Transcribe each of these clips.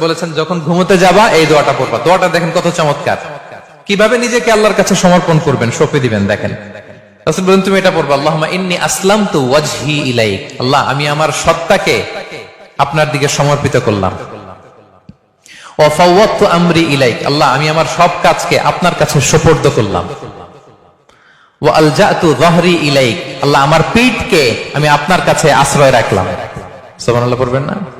বলেছেন, যখন ঘুমোতে যাবা, এই দোয়াটা পড়বা। দোয়াটা দেখেন কত চমৎকার। কীভাবে নিজেকে আল্লাহর কাছে সমর্পণ করবেন দিবেন, দেখেন। রাসুল বলেন, তুমি এটা পড়বা আল্লাহ ইন্নি আসলাম ওয়াজহি আল্লাহ, আমি আমার সত্তাকে আপনার দিকে সমর্পিত করলাম। আমরি ইলাইক। আল্লাহ, আমি আমার সব কাজকে আপনার কাছে সোপর্দ করলাম। ইলাইক। আল্লাহ, আমার পিঠকে আমি আপনার কাছে আশ্রয় রাখলাম। সুবহানাল্লাহ পড়বেন না?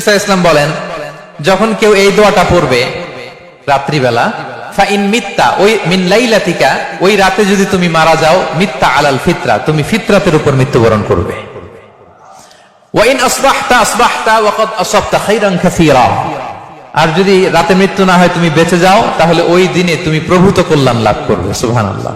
ইসা ইসলাম বলেন, যখন কেউ এই দোয়াটা পড়বে রাত্রিবেলা ওই ওই রাতে যদি তুমি মারা যাও আলাল ফিতরা, তুমি উপর মৃত্যুবরণ করবে। ওয়াইন আর যদি রাতে মৃত্যু না হয় তুমি বেঁচে যাও, তাহলে ওই দিনে তুমি প্রভূত কল্যাণ লাভ করবে, সুবহানাল্লাহ।